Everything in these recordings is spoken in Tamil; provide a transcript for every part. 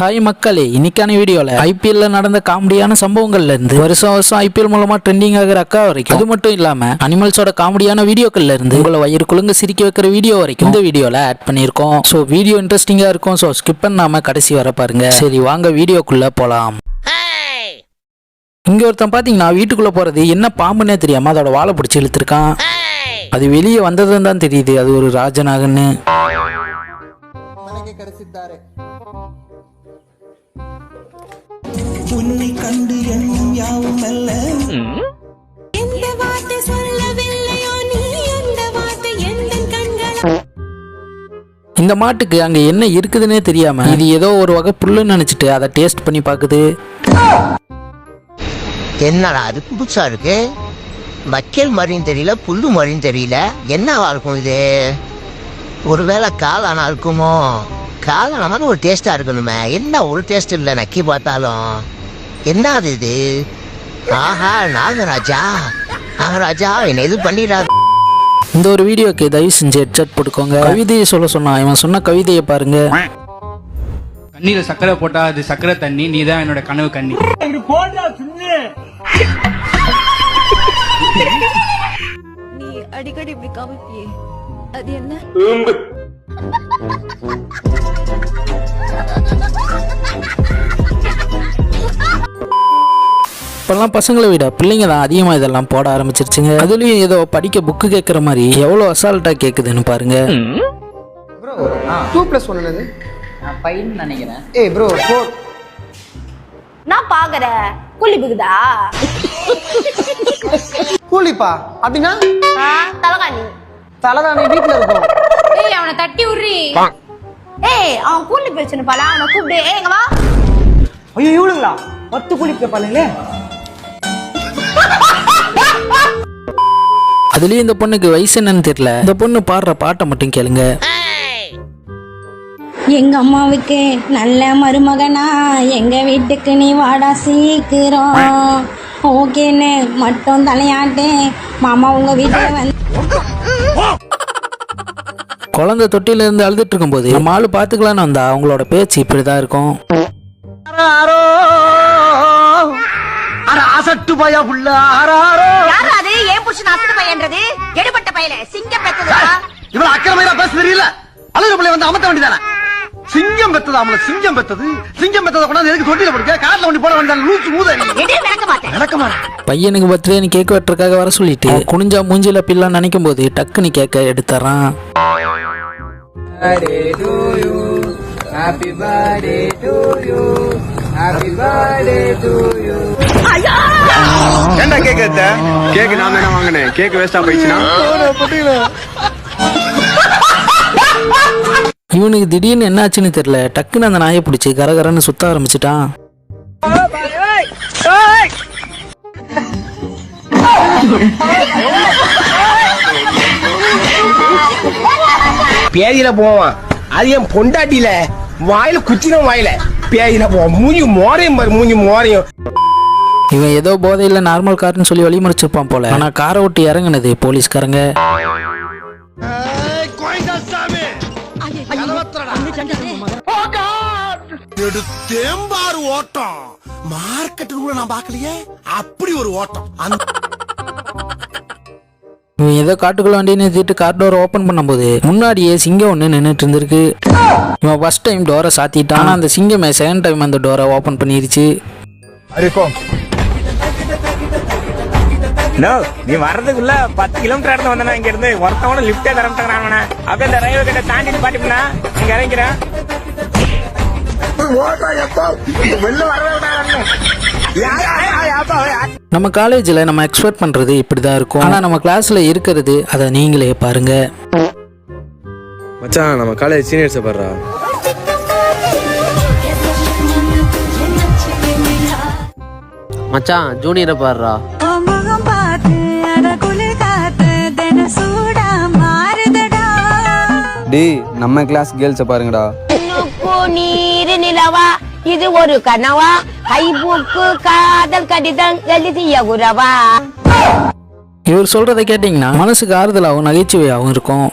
ஹாய் மக்களே இன்னைக்கான வீடியோவில் ஐபிஎல்ல நடந்த காமெடியான சம்பவங்கள்ல இருந்து வருஷம் வருஷம் ஐபிஎல் மூலமா ட்ரெண்டிங் ஆகிற அக்கா வரைக்கும் அது மட்டும் இல்லாம அனிமல்ஸோட காமெடியான வீடியோக்கள்ல இருந்து உங்களை வயிறு குழுங்க சிரிக்க வைக்கிற வீடியோ வரைக்கும் இந்த வீடியோல ஆட் பண்ணியிருக்கோம். ஸோ வீடியோ இன்ட்ரெஸ்டிங்கா இருக்கும் ஸோ ஸ்கிப் பண்ணாம கடைசி வர பாருங்க. சரி வாங்க வீடியோக்குள்ள போலாம். இங்க ஒருத்தன் பாத்தீங்கன்னா வீட்டுக்குள்ள போறது என்ன பாம்புனே தெரியாம அதோட வாழை பிடிச்சி இழுத்துருக்கான். அது வெளியே வந்ததுன்னு தான் தெரியுது அது ஒரு ராஜநாகன்னு. உன்னை கண்டு எண்ணம் யாவும் அல்ல. எந்த வார்த்தை சொல்லவில்லையோ நீ அந்த வார்த்தை எந்த கண்கள் இந்த மாட்டுக்கு அங்க என்ன இருக்குதுன்னே தெரியாம இது ஏதோ ஒரு வகை புல்லுன்னு நினைச்சிட்டு அதை டேஸ்ட் பண்ணி பாக்குது என்னடா அது புதுசா இருக்கு? மக்கள் மாதிரியும் தெரியல புல்லு மாதிரியும் தெரியல. என்னவா இருக்கும் இது? ஒருவேளை காளானா இருக்குமோ? காளான மாதிரி ஒரு டேஸ்டா இருக்கணுமே. என்ன ஒரு டேஸ்ட் இல்லை நக்கி பார்த்தாலும். என்ன அது இது? ஆஹா நாகராஜா? நாகராஜா என்னை இது பண்ணிடாது இந்த ஒரு வீடியோக்கு தயவு செஞ்சு ஹெட்செட் போட்டுக்கோங்க. கவிதையை சொல்ல சொன்னா இவன் சொன்ன கவிதையை பாருங்க. தண்ணியில சக்கரை போட்டா அது சக்கரை தண்ணி நீ தான் என்னோட கனவு கண்ணி. நீ அடிக்கடி இப்படி காமிப்பியே. அது என்ன? இப்பெல்லாம் பசங்களை விட பிள்ளைங்க தான் அதிகமாக இதெல்லாம் போட ஆரம்பிச்சிருச்சுங்க. அதுலயும் ஏதோ படிக்க புக்கு கேட்குற மாதிரி எவ்வளோ அசால்ட்டா கேட்குதுன்னு பாருங்க. ப்ரோ டூ ப்ளஸ் ஒன் என்னது? பையன் நினைக்கிறேன். ஏய் ப்ரோ ஃபோர் நான் பாக்குறேன் புள்ளி பிகுதா? கூலிப்பா? அப்படின்னா? தலகாணி. தலைதானே வீட்டில் இருக்கும். ஏய் அவனை தட்டி விடுறி ஏய் அவன் கூலி பிரச்சனை பால? அவனை கூப்பிடு. ஏய் இங்க வா. ஐயோ இவளுங்களா பத்து கூலி கேட்பாங்களே அதுலயும் இந்த பொண்ணுக்கு வயசு என்னன்னு தெரியல. இந்த பொண்ணு பாடுற பாட்டை மட்டும் கேளுங்க. எங்க அம்மாவுக்கு நல்ல மருமகனா எங்க வீட்டுக்கு நீ வாடா சீக்கிரம். ஓகேன்னு மட்டும் தலையாட்டு மாமா உங்க வீட்டுல வந்து குழந்தை தொட்டில இருந்து அழுதுட்டு இருக்கும்போது நம்ம ஆளு பாத்துக்கலான்னு வந்தா அவங்களோட பேச்சு இப்படிதான் இருக்கும். அசட்டு பயா புள்ள ஆறாரோ? யாரு அது? ஏன் புருஷன் அசடு பையன்றது? எடுபட்ட பையல சிங்கம் பெத்ததா இவன் அக்கிரமையா பேச தெரியல. அழகு பிள்ளை வந்து அமர்த்த வேண்டியதானே? சிங்கம் பெத்தது அவள சிங்கம் பெத்தது? சிங்கம் பெத்ததை கொண்டாந்து எதுக்கு தொட்டில படுக்க காட்டுல ஒண்ணி போட வேண்டியது லூசு நடக்கமா பையனுக்கு பர்த்டேன்னு கேக் வெட்டுறதுக்காக வர சொல்லிட்டு குனிஞ்சா மூஞ்சில பில்லாம் நினைக்கும் போது டக்குன்னு கேக்க எடுத்துறான். Happy birthday to you happy birthday to you ஏன்டா கேக் எடுத்த கேக் நான் தானே வாங்கினேன். கேக் வேஸ்டா போயிடுச்சுன்னா? இவனுக்கு திடீர்னு என்னாச்சுன்னு தெரியல. டக்குன்னு அந்த நாயை பிடிச்சி கரகரன்னு சுத்த ஆரம்பிச்சிட்டான் பேதியில போவான் அது என் பொண்டாட்டியில. வாயில குச்சின வாயில. பேதியில போவான் மூஞ்சி மோரையும் பாரு மூஞ்சி மோரையும். இவன் ஏதோ போதையில் நார்மல் கார்னு சொல்லி வழிமறிச்சிருப்பான் போல. ஆனா காரை விட்டு இறங்குனது போலீஸ்காரங்க. தேம்பாறு ஓட்டம். மார்க்கெட்டு கூட நான் பார்க்கலையே? அப்படி ஒரு ஓட்டம். இவன் ஏதோ காட்டுக்குள்ள வண்டி நிறுத்திட்டு கார் டோர் ஓபன் பண்ணும்போது முன்னாடியே சிங்கம் ஒன்று நின்றுட்டு இருந்திருக்கு. இவன் ஃபர்ஸ்ட் டைம் டோரை சாத்திட்டான். ஆனா அந்த சிங்கமே செகண்ட் டைம் அந்த டோரை ஓபன் பண்ணிருச்சு. நோ நீ வர்றதுக்குள்ள பத்து கிலோமீட்டர் இடத்துல வந்தா இங்க இருந்து ஒருத்தவன லிப்டே தர மாட்டேங்கிறான் அப்படியே இந்த ரயில்வே கிட்ட தாண்டிட்டு பாட்டினா இங்க இறங்கிறேன் வெளில வரவே நம்ம காலேஜில் நம்ம எக்ஸ்பெக்ட் பண்றது இப்படிதான் இருக்கும். ஆனா நம்ம கிளாஸ்ல இருக்கிறது அதை நீங்களே பாருங்க. மச்சான் நம்ம காலேஜ் சீனியர்ஸை பாடுறா மச்சான் ஜூனியரை பாடுறா டேய் நம்ம கிளாஸ் கேர்ள்ஸை பாருங்கடா. நீர் நிலவா இது ஒரு கனவா. கைபுக்கு காதல் கடிதம் எழுதிய குரவா இவர் சொல்றதை கேட்டிங்கன்னா மனசுக்கு ஆறுதலாகவும் நகைச்சுவையாகவும் இருக்கும்.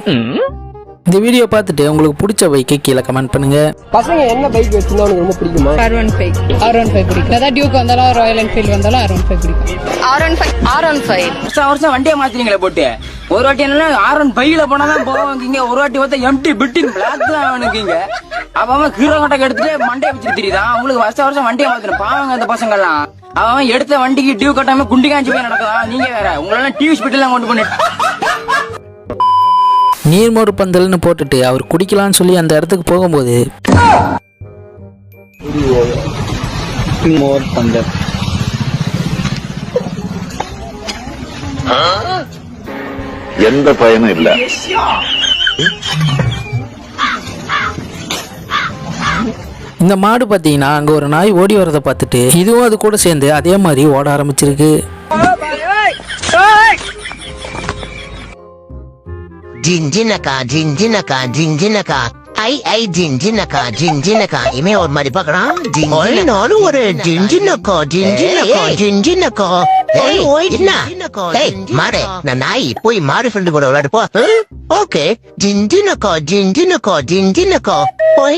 இந்த வீடியோ பார்த்துட்டு உங்களுக்கு பிடிச்ச பைக்கை கீழே கமெண்ட் பண்ணுங்க. பசங்க என்ன பைக் வச்சிருந்தா உனக்கு ரொம்ப பிடிக்குமா? R one five R one five பிடிக்கும். அதாவது டியூக் வந்தாலும் ராயல் என்ஃபீல்டு வந்தாலும் ஆர் ஒன் ஃபைவ் பிடிக்கும். R one five R one five வருஷம் வருஷம் வண்டியை மாத்தினீங்களே போட்டு. ஒரு வாட்டி என்ன ஆர் ஒன் பையில போனா தான் போவாங்க ஒரு வாட்டி பார்த்தா எம்டி பில்டிங் பிளாக் தான் அவனுக்கு இங்க. அவன் ஹீரோ கட்டக்கு எடுத்துட்டு மண்டையை வச்சுட்டு தெரியுதான் அவங்களுக்கு வருஷம் வருஷம் வண்டியை மாத்தணும். பாவங்க அந்த பசங்க எல்லாம் அவன் எடுத்த வண்டிக்கு டியூ கட்டாம குண்டி காஞ்சி போய் நடக்குதான் நீங்க வேற. உங்களெல்லாம் டிவி ஸ்பீட்லாம் கொண்டு பண்ணிட்டு நீர்மோர் பந்தல்னு போட்டுட்டு அவர் குடிக்கலாம்னு சொல்லி அந்த இடத்துக்கு போகும்போது எந்த பயனும் இல்ல. இந்த மாடு பார்த்தீங்கன்னா அங்கே ஒரு நாய் ஓடி வரதை பார்த்துட்டு இதுவும் அது கூட சேர்ந்து அதே மாதிரி ஓட ஆரம்பிச்சிருக்கு. ஜின்ஜினக்கா ஜின்ஜினக்கா ஜின்ஜினக்கா. ஐ ஐ ஜின்ஜினக்கா ஜின்ஜினக்கா. இமே ஒரு மாதிரி பார்க்கறான் நானும் ஒரு ஜின்ஜினக்கா. ஜின்ஜினக்கா ஏய் ஓய் ஏய் மாடு நான் நாய் போய் மாடு ஃப்ரெண்டு கூட விளையாடு போ. ஓகே. ஜின்ஜினக்கா ஜின்ஜினக்கா ஜின்ஜினக்கா. ஓய்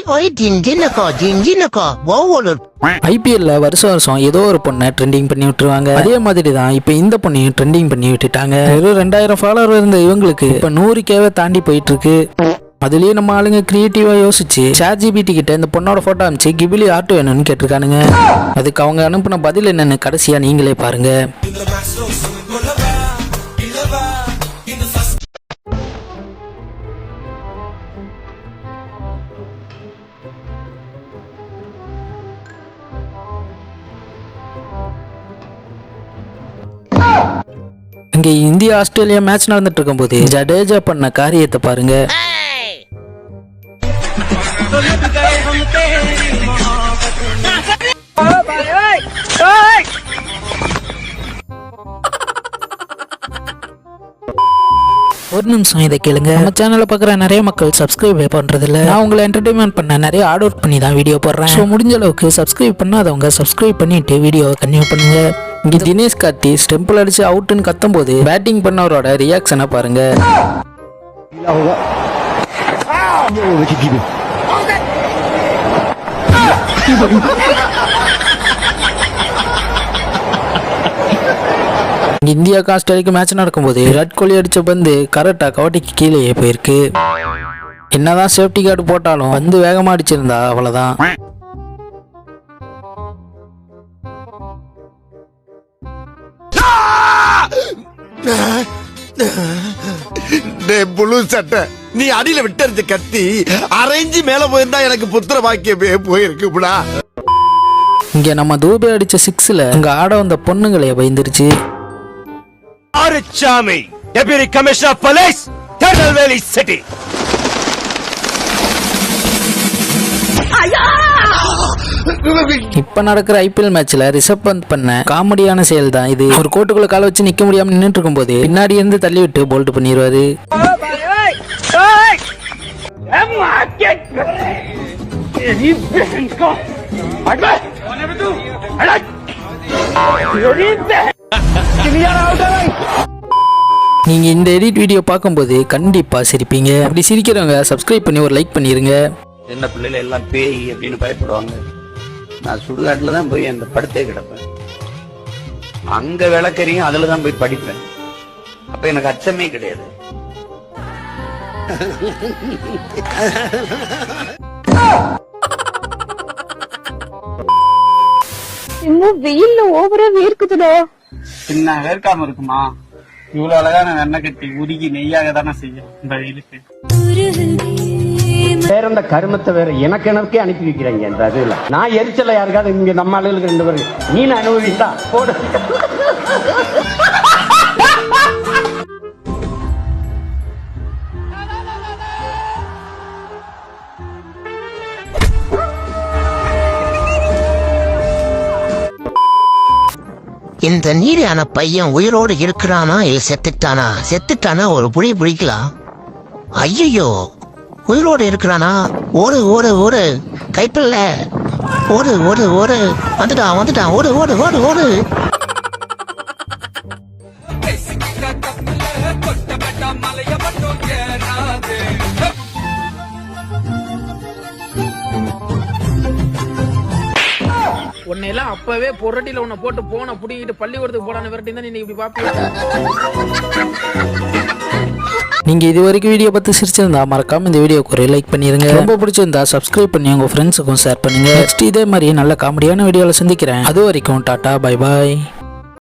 ஓய் ஐபிஎல்ல வருஷம் வருஷம் ஏதோ ஒரு பொண்ணை ட்ரெண்டிங் பண்ணி விட்டுருவாங்க. அதே மாதிரி தான் இப்போ இந்த பொண்ணையும் ட்ரெண்டிங் பண்ணி விட்டுட்டாங்க. வெறும் ரெண்டாயிரம் ஃபாலோவர் இருந்த இவங்களுக்கு இப்போ நூறு கேவை தாண்டி போயிட்டு இருக்கு அதுலயே நம்ம ஆளுங்க கிரியேட்டிவா யோசிச்சு சாட் ஜிபிடி கிட்ட இந்த பொண்ணோட போட்டோ அமைச்சு கிபிலி ஆர்ட் வேணும்னு கேட்டிருக்கானுங்க. அதுக்கு அவங்க அனுப்பின பதில் என்னன்னு கடைசியா நீங்களே பாருங்க. இங்க இந்தியா ஆஸ்திரேலியா மேட்ச் நடந்துட்டு இருக்கும்போது ஜடேஜா பண்ண காரியத்தை பாருங்க. ஒரு நிமிஷம் இதை கேளுங்க. நம்ம சேனலை பார்க்குற நிறைய மக்கள் சப்ஸ்கிரைப் பண்ணுறதில்ல இல்ல நான் உங்களை என்டர்டைன்மெண்ட் பண்ண நிறைய ஆர்ட் அவுட் பண்ணி தான் வீடியோ போடுறேன். ஸோ முடிஞ்ச அளவுக்கு சப்ஸ்கிரைப் பண்ணாதவங்க சப்ஸ்கிரைப் பண்ணிட்டு வீடியோவை கன்டினியூ பண்ணுங்கள் இங்க தினேஷ் கார்த்தி ஸ்டெம்பிள் அடிச்சு அவுட்டுன்னு கத்தும் போது பேட்டிங் பண்ணவரோட ரியாக்ஷனை பாருங்க. இந்தியா இந்தியாவுக்கு மேட்ச் நடக்கும்போது விராட் கோலி அடிச்ச பந்து கரெக்டா கவட்டிக்கு கீழேயே போயிருக்கு. என்னதான் சேஃப்டி கார்டு போட்டாலும் வந்து வேகமா அடிச்சிருந்தா அவ்வளவுதான். புழு சட்டை. நீ அடியில விட்டறிஞ்ச கத்தி அரைஞ்சு மேல போயிருந்தா எனக்கு புத்திர பாக்கியமே போயிருக்குடா இங்க நம்ம தூபே அடிச்ச சிக்ஸ்ல அங்க ஆட வந்த பொண்ணுங்களே பயந்துருச்சு. Aaruchami deputy commissioner police Tirunelveli city இப்ப நடக்கிற ஐபிஎல் மேட்ச்ல ரிஷப் பந்த் பண்ண காமெடியான செயல் தான் இது. ஒரு கோட்டுக்குள்ள கால வச்சு நிக்க முடியாம நின்ட்ருக்கும் போது பின்னாடி இருந்து தள்ளி விட்டு போல்ட் பண்ணிடுவாரு நீங்க இந்த எடிட் வீடியோ பார்க்கும்போது கண்டிப்பா சிரிப்பீங்க. அப்படி சிரிக்கிறவங்க சப்ஸ்கிரைப் பண்ணி ஒரு லைக் பண்ணிருங்க. சின்ன பிள்ளைல எல்லாம் பேய் அப்படின்னு பயப்படுவாங்க. நான் சுடுகாட்டுல தான் போய் அந்த படுத்தே கிடப்பேன். அங்க விளக்கறியும் அதுல தான் போய் படிப்பேன். அப்ப எனக்கு அச்சமே கிடையாது. இன்னும் வெயில்ல ஓவரா வேர்க்குதுடா. சின்ன வேர்க்காம இருக்குமா? இவ்வளவு அழகான வெண்ணெய் கட்டி உருகி நெய்யாக தானே செய்யும் இந்த வெயிலுக்கு. வேற கருமத்தை வேற எனக்கு எனக்கே அனுப்பி வைக்கிறீங்க இந்த இதுல. நான் எரிச்சல யாருக்காவது இங்க நம்ம ஆளுகளுக்கு ரெண்டு பேரும் நீ அனுபவித்தா போடு. இந்த நீரான பையன் உயிரோடு இருக்கிறானா இல்லை செத்துட்டானா? செத்துட்டானா ஒரு புடி பிடிக்கலாம் ஐயோ உயிரோடு இருக்கிறானா? ஓடு ஓடு ஓடு. கைப்பில்ல ஓடு ஓடு ஓடு. வந்துட்டான் வந்துட்டான். ஓடு ஓடு ஓடு ஓடு. உன்னையெல்லாம் அப்பவே பொரட்டியில உன்னை போட்டு போன புடிக்கிட்டு பள்ளிக்கூடத்துக்கு போடான்னு விரட்டி தான் நீ இப்படி பாப்பியா? நீங்க இது வரைக்கும் வீடியோ பார்த்து சிரிச்சிருந்தா மறக்காம இந்த வீடியோக்கு ஒரு லைக் பண்ணிருங்க. ரொம்ப பிடிச்சிருந்தா சப்ஸ்கிரைப் பண்ணி உங்க ஃப்ரெண்ட்ஸுக்கும் ஷேர் பண்ணுங்க. நெக்ஸ்ட் இதே மாதிரி நல்ல காமெடியான வீடியோல சந்திக்கிறேன். அது வரைக்கும் டாடா பை பாய்